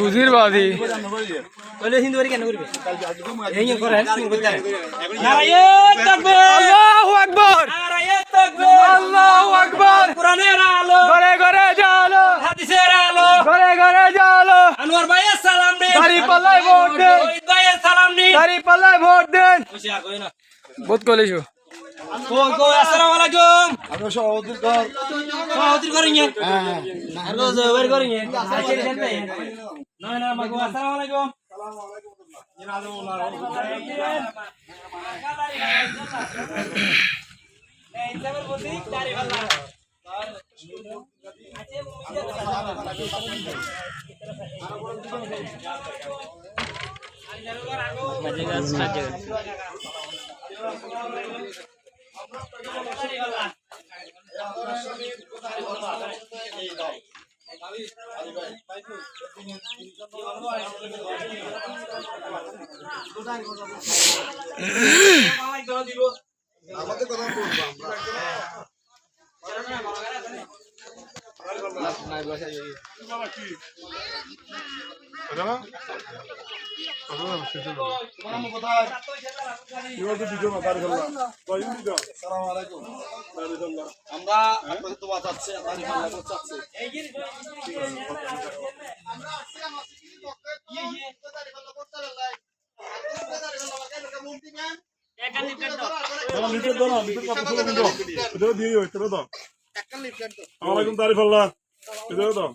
বুঝির বাদি। হিন্দু কেন করবে? আল্লাহু আকবার। আল্লাহু আকবার। কোরআনের আলো। ঘরে ঘরে জালো। হাদিসের আলো। ঘরে ঘরে জালো। আনোয়ার ভাইয়ের সালাম দিন দাড়ি পাল্লায় ভোট দেন। শহীদ সালাম দিন দাড়ি পাল্লায় ভোট দেন। খুশি আ কই না। বহুত কলেছো কই কই আসসালামু আলাইকুম। আমরা সভাপতির ঘর। সভাপতির আর কো জয়ের করিং আজকে জানতে না না মাগো আসসালামু আলাইকুম। আমাদের কথা বলব আমরা। আমরা আপনাদের তো বাঁচাচ্ছি আপনার মাল্লা করতে আলাইকুম তারিফ আল্লাহ এটাও দাও।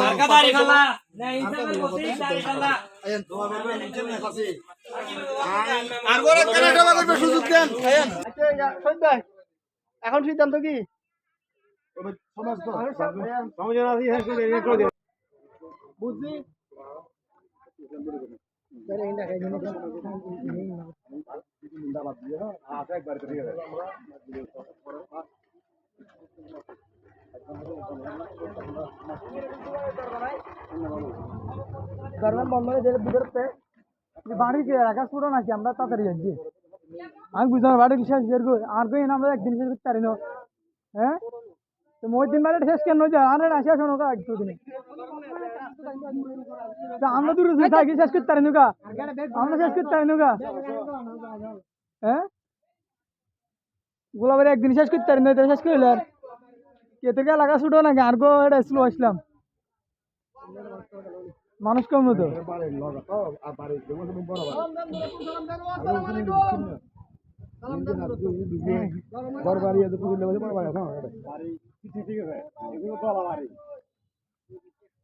মার্কা দাড়ি ফালা না ইনসাফের প্রতীক দাড়ি ফালা আর করে কেন টাকা করবে সুযোগ দেন। এখন সিদ্ধান্ত কি? সমাজ তো বুঝছি গরম বন্ধ হয়ে যেতে বিদরতে বাড়ি কে রাখা ছোট নাকি, আমরা তাড়াতাড়ি যাচ্ছি। আমি বুঝলাম বাড়ি শেষ বের করে আর কই আমরা একদিন শেষ করতে পারি না। হ্যাঁ? তো মই দিন বাড়ি শেষ কেন যা আরে না শেষ হনো কা একটু দিনে। আমরা দূরে দূরে থাকি, শেষ করতে পারি না আমরা শেষ করতে পারি না হ্যাঁ? গোলাবারে একদিন শেষ করতে পারি না শেষ করলে আর কেতে লাগা ছোট নাকি? আর গো এটা স্লো আসলাম। মানুষ কম তো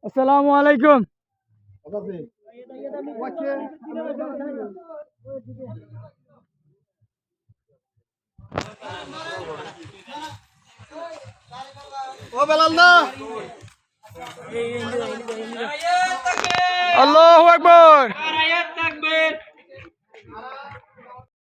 আসসালামু আলাইকুম। ও বেলাল দা।